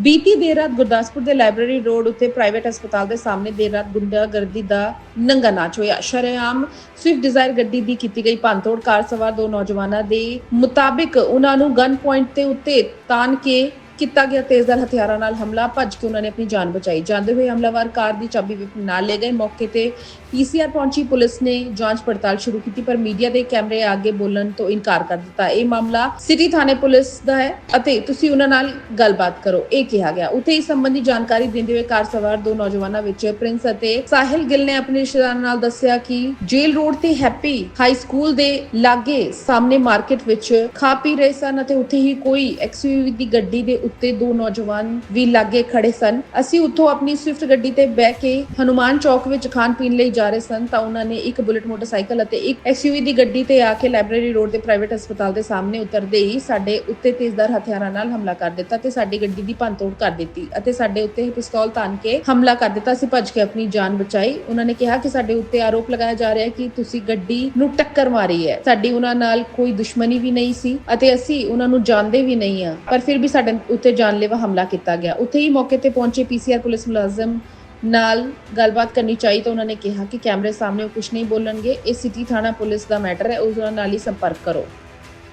ਬੀਤੀ ਦੇਰ ਰਾਤ ਗੁਰਦਾਸਪੁਰ ਦੇ ਲਾਇਬ੍ਰੇਰੀ ਰੋਡ ਉੱਤੇ ਪ੍ਰਾਈਵੇਟ ਹਸਪਤਾਲ ਦੇ ਸਾਹਮਣੇ ਦੇਰ ਰਾਤ ਗੁੰਡਾਗਰਦੀ ਦਾ ਨੰਗਾ ਨਾਚ ਹੋਇਆ। ਸ਼ਰੇਆਮ ਸਵਿਫਟ ਡਿਜ਼ਾਇਰ ਗੱਡੀ ਦੀ ਕੀਤੀ ਗਈ ਭੰਨਤੋੜ। ਕਾਰ ਸਵਾਰ ਦੋ ਨੌਜਵਾਨਾਂ ਦੇ ਮੁਤਾਬਿਕ ਉਹਨਾਂ ਨੂੰ ਗਨ ਪੁਆਇੰਟ ਤੇ ਉੱਤੇ ਤਾਨ ਕੇ ਕੀਤਾ ਗਿਆ ਤੇਜ਼ਧਾਰ ਹਥਿਆਰਾਂ ਨਾਲ ਹਮਲਾ, ਭੱਜ ਕੇ ਉਹਨਾਂ ਨੇ ਆਪਣੀ ਜਾਨ ਬਚਾਈ। ਜਾਂਦੇ ਹੋਏ ਹਮਲਾਵਰ ਕਾਰ ਦੀ ਚਾਬੀ ਵੀ ਨਾਲ ਲੈ ਗਏ। ਮੌਕੇ ਤੇ ਪੀਸੀਆਰ ਪਹੁੰਚੀ, ਪੁਲਿਸ ਨੇ ਜਾਂਚ ਪੜਤਾਲ ਸ਼ੁਰੂ ਕੀਤੀ, ਪਰ ਮੀਡੀਆ ਦੇ ਕੈਮਰੇ ਅੱਗੇ ਬੋਲਣ ਤੋਂ ਇਨਕਾਰ ਕਰ ਦਿੱਤਾ। ਇਹ ਮਾਮਲਾ ਸਿਟੀ ਥਾਣੇ ਪੁਲਿਸ ਦਾ ਹੈ ਅਤੇ ਤੁਸੀਂ ਉਹਨਾਂ ਨਾਲ ਗੱਲਬਾਤ ਕਰੋ। ਇਹ ਕਿਹਾ ਗਿਆ। ਉੱਥੇ ਇਸ ਸੰਬੰਧੀ ਜਾਣਕਾਰੀ ਦਿੰਦੇ ਹੋਏ ਕਾਰ ਸਵਾਰ ਦੋ ਨੌਜਵਾਨਾਂ ਵਿੱਚ ਪ੍ਰਿੰਸ ਅਤੇ ਸਾਹਿਲ ਗਿੱਲ ਨੇ ਆਪਣੇ ਰਿਸ਼ਤੇਦਾਰਾਂ ਨਾਲ ਦੱਸਿਆ ਕਿ ਜੇਲ ਰੋਡ ਤੇ ਹੈਪੀ ਹਾਈ ਸਕੂਲ ਦੇ ਲਾਗੇ ਸਾਹਮਣੇ ਮਾਰਕੀਟ ਵਿੱਚ ਖਾ ਪੀ ਰਹੇ ਸਨ ਅਤੇ ਉੱਥੇ ਹੀ ਕੋਈ ਐਕਸਯੂਵੀ ਦੀ ਗੱਡੀ ਦੇ ਉੱਤੇ ਦੋ ਨੌਜਵਾਨ ਵੀ ਲਾਗੇ ਖੜੇ ਸਨ। ਅਸੀਂ ਉੱਥੋਂ ਆਪਣੀ ਸਵਿਫਟ ਗੱਡੀ ਤੇ ਬਹਿ ਕੇ ਹਨੂਮਾਨ ਚੌਕ ਵਿੱਚ ਖਾਣ ਪੀਣ ਲਈ ਜਾ ਰਹੇ ਸਨ ਤਾਂ ਉਹਨਾਂ ਨੇ ਇੱਕ ਬੁਲਟ ਮੋਟਰਸਾਈਕਲ ਅਤੇ ਇੱਕ ਐਕਸਯੂਵੀ ਦੀ ਗੱਡੀ ਤੇ ਆ ਕੇ ਲਾਇਬ੍ਰੇਰੀ ਰੋਡ ਦੇ ਪ੍ਰਾਈਵੇਟ ਹਸਪਤਾਲ ਦੇ ਸਾਹਮਣੇ ਉਤਰਦੇ ਹੀ ਸਾਡੇ ਉੱਤੇ ਤੇਜ਼ਦਾਰ ਹਥਿਆਰਾਂ ਨਾਲ ਹਮਲਾ ਕਰ ਦਿੱਤਾ ਤੇ ਸਾਡੀ ਗੱਡੀ ਦੀ ਭੰਨਤੋੜ ਕਰ ਦਿੱਤੀ ਅਤੇ ਸਾਡੇ ਉੱਤੇ ਪਿਸਤੌਲ ਤਾਨ ਕੇ ਹਮਲਾ ਕਰ ਦਿੱਤਾ। ਅਸੀਂ ਭੱਜ ਕੇ ਆਪਣੀ ਜਾਨ ਬਚਾਈ। ਉਹਨਾਂ ਨੇ ਕਿਹਾ ਕਿ ਸਾਡੇ ਉੱਤੇ ਆਰੋਪ ਲਗਾਇਆ ਜਾ ਰਿਹਾ ਹੈ ਕਿ ਤੁਸੀਂ ਗੱਡੀ ਨੂੰ ਟੱਕਰ ਮਾਰੀ ਹੈ। ਸਾਡੀ ਉਹਨਾਂ ਨਾਲ ਕੋਈ ਦੁਸ਼ਮਣੀ ਵੀ ਨਹੀਂ ਸੀ ਅਤੇ ਅਸੀਂ ਉਹਨਾਂ ਨੂੰ ਜਾਣਦੇ ਵੀ ਨਹੀਂ ਆ ਪਰ ਫਿਰ ਵੀ ਸਾਡੇ ਉੱਤੇ ਜਾਨਲੇਵਾ ਹਮਲਾ ਕੀਤਾ ਗਿਆ। ਉੱਥੇ ਹੀ ਮੌਕੇ ਤੇ ਪਹੁੰਚੇ ਪੀਸੀਆਰ ਪੁਲਿਸ ਮੁਲਾਜ਼ਮ ਨਾਲ ਗੱਲਬਾਤ ਕਰਨੀ ਚਾਹੀ ਤਾਂ ਉਹਨਾਂ ਨੇ ਕਿਹਾ ਕਿ ਕੈਮਰੇ ਸਾਹਮਣੇ ਉਹ ਕੁਝ ਨਹੀਂ ਬੋਲਣਗੇ। ਇਹ ਸਿਟੀ ਥਾਣਾ ਪੁਲਿਸ ਦਾ ਮੈਟਰ ਹੈ। ਉਸ ਨਾਲ ਹੀ ਸੰਪਰਕ ਕਰੋ।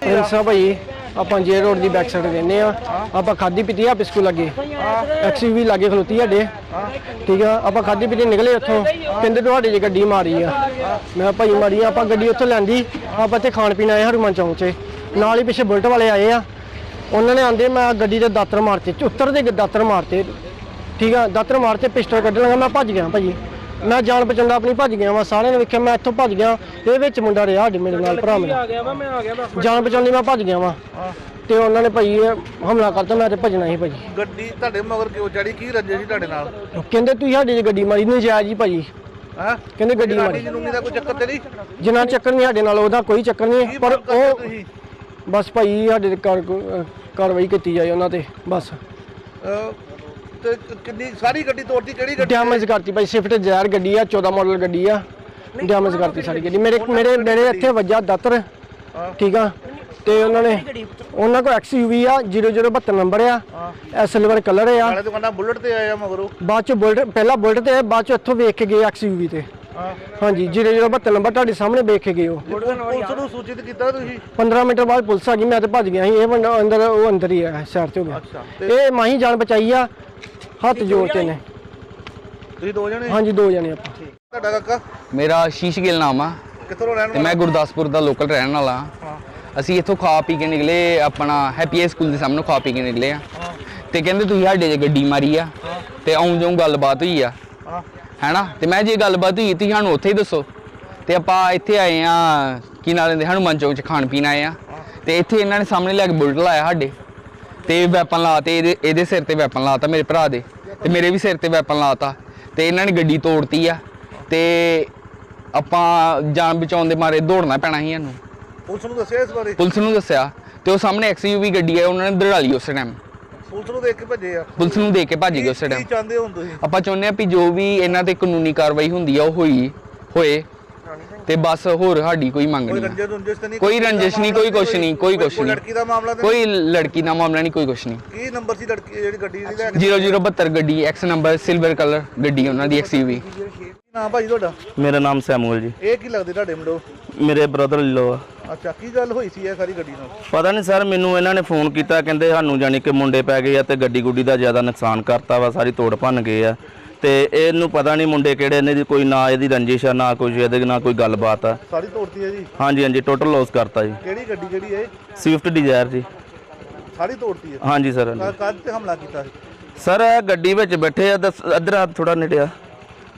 ਪ੍ਰਿੰਸਾ ਭਾਈ, ਆਪਾਂ ਜੇ ਰੋਡ ਦੀ ਬੈਕ ਸਾਈਡ ਰਹਿੰਦੇ ਆ ਆਪਾਂ ਖਾਦੀ ਪੀਤੀ ਆ ਬਿਸਕੂ ਲੱਗੇ। ਐਕਸਯੂਵੀ ਲੱਗੇ ਖਲੋਤੀ ਸਾਡੇ। ਠੀਕ ਆ? ਆਪਾਂ ਖਾਦੀ ਪੀਤੀ ਨਿਕਲੇ ਉੱਥੋਂ। ਕਹਿੰਦੇ ਤੁਹਾਡੇ ਜੇ ਗੱਡੀ ਮਾਰੀ ਆ। ਮੈਂ ਕਿਹਾ, ਭਾਈ ਮਾਰੀ ਆ, ਆਪਾਂ ਗੱਡੀ ਉੱਥੋਂ ਲੈਂਦੀ ਆਪਾਂ ਇੱਥੇ ਖਾਣ ਪੀਣ ਆਏ ਹਰਮਨ ਚੌਂਕ 'ਚ। ਨਾਲ ਹੀ ਪਿੱਛੇ ਬੁਲਟ ਵਾਲੇ ਆਏ ਆ। ਉਹਨਾਂ ਨੇ ਆਂਦੇ ਮੈਂ ਗੱਡੀ ਦੇ ਦਾਤਰ ਮਾਰਤੇ ਉੱਤਰ ਦੇ ਦਾਤਰ ਮਾਰਤੇ। ਠੀਕ ਆ ਦਾਤਰ ਮਾਰਤੇ ਪਿਸਟਲ ਕੱਢਣ ਲੱਗਾ ਮੈਂ ਭੱਜ ਗਿਆ ਭਾਜੀ। ਮੈਂ ਜਾਨ ਬਚਾਉਂਦਾ ਆਪਣੀ ਭੱਜ ਗਿਆ ਵਾ ਸਾਰਿਆਂ ਨੇ ਵੇਖਿਆ ਮੈਂ ਇੱਥੋਂ ਭੱਜ ਗਿਆ ਇਹ ਵਿੱਚ ਮੁੰਡਾ ਰਿਹਾ ਸਾਡੇ ਮੇਰੇ ਨਾਲ ਭਰਾ ਮੇਰਾ। ਗਿਆ ਵਾ ਮੈਂ ਆ ਗਿਆ ਬਸ ਜਾਨ ਬਚਾਉਣੀ ਮੈਂ ਭੱਜ ਗਿਆ ਵਾਂ। ਤੇ ਉਹਨਾਂ ਨੇ ਭਾਈ ਹਮਲਾ ਕਰਤਾ ਮੈਂ ਤੇ ਭੱਜਣਾ ਸੀ ਭਾਜੀ। ਗੱਡੀ ਤੁਹਾਡੇ ਮਗਰ ਕਿਉਂ ਚੜੀ? ਕੀ ਰੰਜੇ ਸੀ ਤੁਹਾਡੇ ਨਾਲ? ਕਹਿੰਦੇ ਤੁਸੀਂ ਸਾਡੀ ਦੀ ਗੱਡੀ ਮਾਰੀ ਨਹੀਂ ਜਾਇਜ਼ ਜੀ ਭਾਜੀ। ਹਾਂ? ਕਹਿੰਦੇ ਗੱਡੀ ਮਾਰੀ। ਜਨੂਨੀ ਦਾ ਕੋਈ ਚੱਕਰ ਤੇ ਨਹੀਂ? ਜਿੰਨਾ ਚੱਕਰ ਨਹੀਂ ਸਾਡੇ ਨਾਲ ਉਹਦਾ ਕੋਈ ਚੱਕਰ ਨਹੀਂ ਪਰ ਉਹ ਬਸ ਭਾਈ ਸਾਡੇ ਤੇ ਕਾਰ- ਕਾਰਵਾਈ ਕੀਤੀ ਜਾਏ ਉਹਨਾਂ ਤੇ ਬਸ। ਅਹ, ਤੇ ਕਿੰਨੀ ਸਾਰੀ ਗੱਡੀ ਤੋੜਤੀ ਕਿਹੜੀ ਗੱਡੀ? ਡੈਮੇਜ ਕਰਤੀ ਭਾਈ ਸਵਿਫਟ ਜ਼ੈਰ ਗੱਡੀ ਆ 14 ਮਾਡਲ ਗੱਡੀ ਆ। ਡੈਮੇਜ ਕਰਤੀ ਸਾਡੀ ਗੱਡੀ? ਮੇਰੇ ਮੇਰੇ ਮੇਰੇ ਇੱਥੇ ਵੱਜਾ ਦਾਤਰ ਠੀਕ ਆ? ਤੇ ਉਹਨਾਂ ਨੇ ਉਹਨਾਂ ਕੋਲ ਐਕਸਯੂਵੀ ਆ 0072 ਨੰਬਰ ਆ। ਇਹ ਸਿਲਵਰ ਕਲਰ ਆ। ਵਾਲੇ ਦੁਕਾਨਾਂ ਬੁਲਟ ਤੇ ਆਇਆ ਮਗਰੋਂ। ਬਾਅਦ ਚ ਬੁਲਟ ਪਹਿਲਾਂ ਬੁਲਟ ਤੇ ਆਏ, ਬਾਅਦ ਚ ਇੱਥੋਂ ਵੇਖ ਕੇ ਗਏ ਐਕਸਯੂਵੀ ਤੇ। ਹਾਂਜੀ 0072 ਨੰਬਰ ਤੁਹਾਡੇ ਸਾਹਮਣੇ ਵੇਖ ਕੇ ਗਏ ਉਹ ਪੁਲਿਸ ਨੂੰ ਸੂਚਿਤ ਕੀਤਾ ਤੁਸੀਂ? 15 ਮਿੰਟ ਬਾਅਦ ਪੁਲਿਸ ਆ ਗਈ ਮੈਂ ਤੇ ਭੱਜ ਗਿਆ ਸੀ। ਇਹ ਬੰਦਾ ਅੰਦਰ ਉਹ ਅੰਦਰ ਹੀ ਆ ਸਾਈਡ ਤੇ ਹੋ ਗਿਆ। ਇਹ ਮਾਹੀ ਜਾਨ ਬਚਾਈ ਆ ਹੱਥ ਜੋੜ ਕੇ ਨੇ। ਤੁਸੀਂ ਦੋ ਜਣੇ? ਹਾਂਜੀ ਦੋ ਜਣੇ ਆਪਾਂ। ਤੁਹਾਡਾ ਕਾਕਾ? ਮੇਰਾ ਸ਼ੀਸ਼ ਗਿੱਲ ਨਾਮ ਆ। ਕਿੱਥੋਂ ਰਹਿਣ ਤੇ ਮੈਂ ਗੁਰਦਾਸਪੁਰ ਦਾ ਲੋਕਲ ਰਹਿਣ ਵਾਲਾ। ਹਾਂ। ਅਸੀਂ ਇੱਥੋਂ ਖਾ ਪੀ ਕੇ ਨਿਕਲੇ ਆਪਣਾ ਹੈਪੀ ਸਕੂਲ ਦੇ ਸਾਹਮਣੇ ਖਾ ਪੀ ਕੇ ਨਿਕਲੇ ਆ। ਤੇ ਕਹਿੰਦੇ ਤੁਸੀਂ ਸਾਡੇ ਜੇ ਗੱਡੀ ਮਾਰੀ ਆ। ਤੇ ਆਉਂ ਜਾਉਂ ਗੱਲਬਾਤ ਹੋਈ ਆ। ਹੈਨਾ? ਤੇ ਮੈਂ ਜੇ ਗੱਲਬਾਤ ਹੋਈ ਤੁਸੀਂ ਸਾਨੂੰ ਉੱਥੇ ਹੀ ਦੱਸੋ। ਤੇ ਆਪਾਂ ਇੱਥੇ ਆਏ ਆ ਕੀ ਨਾਲ ਲੈਂਦੇ ਹਨੂੰਮਾਨ ਚੌਂਕ ਚ ਖਾਣ ਪੀਣ ਆਏ ਆ। ਤੇ ਇੱਥੇ ਇਹਨਾਂ ਨੇ ਸਾਹਮਣੇ ਲੈ ਕੇ ਬੁਲਟ ਲਾਇਆ ਸਾਡੇ। ਤੇ ਵੈਪਨ ਲਾਤੇ ਇਹਦੇ ਇਹਦੇ ਸਿਰ ਤੇ ਵੈਪਨ ਲਾਤਾ ਮੇਰੇ ਭਰਾ ਦੇ। ਤੇ ਮੇਰੇ ਵੀ ਸਿਰ ਤੇ ਵੈਪਨ ਲਾਤਾ। ਤੇ ਇਹਨਾਂ ਨੇ ਗੱਡੀ ਤੋੜਤੀ ਆ। ਤੇ ਆਪਾਂ ਜਾਨ ਬਚਾਉਣ ਦੇ ਮਾਰੇ ਦੌੜਨਾ ਪੈਣਾ ਸੀ ਸਾਨੂੰ ਪੁਲਿਸ ਨੂੰ ਦੱਸਿਆ ਇਸ ਬਾਰੇ? ਪੁਲਿਸ ਨੂੰ ਦੱਸਿਆ। ਤੇ ਉਹ ਸਾਹਮਣੇ ਐਕਸਯੂਵੀ ਗੱਡੀ ਹੈ ਉਹਨਾਂ ਨੇ ਦੜਾ ਲਈ ਉਸ ਟਾਈਮ ਪੁਲਿਸ ਨੂੰ ਦੇਖ ਕੇ ਭੱਜੇ ਆ। ਪੁਲਿਸ ਨੂੰ ਦੇਖ ਕੇ ਭੱਜ ਗਏ ਉਸ ਕੀ ਟਾਈਮ ਚਾਹੁੰਦੇ ਹੋ ਤੁਸੀਂ? ਆਪਾਂ ਚਾਹੁੰਦੇ ਆ ਵੀ ਜੋ ਵੀ ਇਹਨਾਂ ਤੇ ਕਾਨੂੰਨੀ ਕਾਰਵਾਈ ਹੁੰਦੀ ਆ ਉਹ ਹੋਈ ਹੋਏ ਤੇ ਬਸ ਹੋਰ ਸਾਡੀ ਕੋਈ ਮੰਗ ਕੋਈ ਨਹੀਂ ਆ। ਰੰਜੇ ਰੁੰਜਿਸ਼ ਤੇ ਨਹੀਂ? ਕੋਈ ਰੰਜਿਸ਼ ਨਹੀਂ ਕੋਈ ਕੁਛ ਨਹੀਂ ਕੋਈ ਕੁਛ ਨਹੀਂ। ਲੜਕੀ ਦਾ ਮਾਮਲਾ ਤੇ ਕੋਈ ਲੜਕੀ ਦਾ ਮਾਮਲਾ ਨਹੀਂ ਕੋਈ ਕੁਛ ਨਹੀਂ। ਕੀ ਨੰਬਰ ਸੀ ਲੜਕੀ ਜਿਹੜੀ ਗੱਡੀ ਦੀ ਲੈ ਕੇ? 0072 ਗੱਡੀ ਐਕਸ ਨੰਬਰ ਸਿਲਵਰ ਕਲਰ ਗੱਡੀ ਉਹਨਾਂ ਦੀ ਐਕਸਯੂਵੀ ਕੀ ਨਾਮ ਭਾਜੀ ਤੁਹਾਡਾ? ਮੇਰਾ ਨਾਮ ਸੈਮੂਅਲ ਜੀ। ਇਹ ਕੀ ਲੱਗਦੇ ਤੁਹਾਡੇ ਮੁੰਡੋ ਮੇਰੇ ਬ੍ਰਦਰ ਲੋ ਆ। ਅੱਛਾ ਕੀ ਗੱਲ ਹੋਈ ਸੀ ਇਹ ਸਾਰੀ ਗੱਡੀ ਨਾਲ? ਪਤਾ ਨਹੀਂ ਸਰ ਮੈਨੂੰ ਇਹਨਾਂ ਨੇ ਫੋਨ ਕੀਤਾ ਕਹਿੰਦੇ ਸਾਨੂੰ ਜਾਨੀ ਕਿ ਮੁੰਡੇ ਪੈ ਗਏ ਆ ਤੇ ਗੱਡੀ ਗੁੱਡੀ ਦਾ ਜ਼ਿਆਦਾ ਨੁਕਸਾਨ ਕਰਤਾ ਵਾ ਸਾਰੀ ਤੋੜ ਭੰਨ ਗਏ ਆ। ਤੇ ਇਹਨੂੰ ਪਤਾ ਨਹੀਂ ਮੁੰਡੇ ਕਿਹੜੇ ਨੇ ਦੀ ਕੋਈ ਨਾ ਇਹਦੀ ਰੰਜਿਸ਼ ਆ ਨਾ ਕੁਝ ਇਹਦੇ ਨਾਲ ਕੋਈ ਗੱਲਬਾਤ ਆ। ਸਾਰੀ ਤੋੜਤੀ ਹੈ ਜੀ? ਹਾਂਜੀ ਹਾਂਜੀ ਟੋਟਲ ਲਾਸ ਕਰਤਾ ਜੀ। ਕਿਹੜੀ ਗੱਡੀ ਜਿਹੜੀ ਹੈ ਸਵਿਫਟ ਡਿਜ਼ਾਇਰ ਜੀ। ਸਾਰੀ ਤੋੜਤੀ ਹੈ? ਹਾਂਜੀ ਸਰ ਕੱਦ ਤੇ ਹਮਲਾ ਕੀਤਾ ਸੀ? ਸਰ ਇਹ ਗੱਡੀ ਵਿੱਚ ਬੈਠੇ ਆ ਹੱਥ ਥੋੜਾ ਨੇੜਿਆ।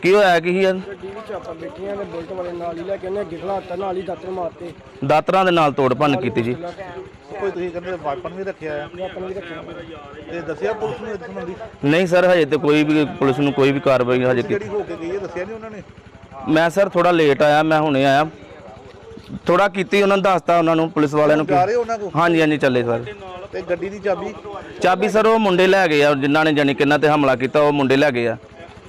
ਕੀ ਹੋਇਆ ਕੀ ਆ ਗੱਡੀ ਵਿੱਚ ਆਪਾਂ ਬੈਠੀਆਂ ਨੇ ਬੁਲਟ ਵਾਲੇ ਨਾਲ ਹੀ ਲੈ ਕੇ ਉਹਨੇ ਅੱਗੇ ਖਲਾਤਾ ਨਾਲ ਹੀ ਦਾਤਰ ਮਾਰਤੇ। ਦਾਤਰਾਂ ਦੇ ਨਾਲ ਤੋੜ ਭੰਨ ਕੀਤੀ ਜੀ। ਕੋਈ ਤੁਸੀਂ ਕਹਿੰਦੇ ਵਾਪਨ ਵੀ ਰੱਖਿਆ ਆ? ਆਪਣ ਵੀ ਰੱਖਿਆ। ਤੇ ਦੱਸਿਆ ਪੁਲਿਸ ਨੂੰ ਇਸ ਸੰਬੰਧੀ ਨਹੀਂ ਸਰ ਹਜੇ ਤੇ ਕੋਈ ਵੀ ਪੁਲਿਸ ਨੂੰ ਕੋਈ ਵੀ ਕਾਰਵਾਈ ਹਜੇ ਕੀਤੀ ਜਿਹੜੀ ਹੋ ਕੇ ਗਈ ਹੈ ਦੱਸਿਆ ਨਹੀਂ ਉਹਨਾਂ ਨੇ? ਮੈਂ ਸਰ ਥੋੜਾ ਲੇਟ ਆਇਆ ਮੈਂ ਹੁਣੇ ਆਇਆ। ਥੋੜਾ ਕੀਤੀ ਉਹਨਾਂ ਨੇ ਦੱਸਤਾ ਉਹਨਾਂ ਨੂੰ ਪੁਲਿਸ ਵਾਲਿਆਂ ਨੂੰ ਜਾ ਉਹਨਾਂ ਹਾਂਜੀ ਹਾਂਜੀ ਚੱਲੇ ਸਰ। ਤੇ ਗੱਡੀ ਦੀ ਚਾਬੀ? ਚਾਬੀ ਸਰ ਉਹ ਮੁੰਡੇ ਲੈ ਗਏ ਆ ਜਿਨ੍ਹਾਂ ਨੇ ਜਾਨੀ ਕਿੰਨਾ ਤੇ ਹਮਲਾ ਕੀਤਾ ਉਹ ਮੁੰਡੇ ਲੈ ਗਏ ਆ।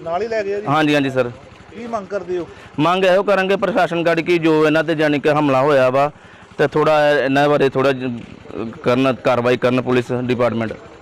ਨਾਲ ਹੀ ਲੈ ਗਏ ਜੀ? ਹਾਂਜੀ ਹਾਂਜੀ ਸਰ। ਕੀ ਮੰਗ ਕਰਦੇ ਹੋ? ਮੰਗ ਇਹੋ ਕਰਾਂਗੇ ਪ੍ਰਸ਼ਾਸਨ ਗਾੜੀ ਕੀ ਜੋ ਇਹਨਾਂ ਤੇ ਜਾਨੀ ਕਿ ਹਮਲਾ ਹੋਇਆ ਵਾ ਤੇ ਥੋੜਾ ਇਹਨਾਂ ਬਾਰੇ ਥੋੜਾ ਕਰਨ ਕਾਰਵਾਈ ਕਰਨ ਪੁਲਿਸ ਡਿਪਾਰਟਮੈਂਟ।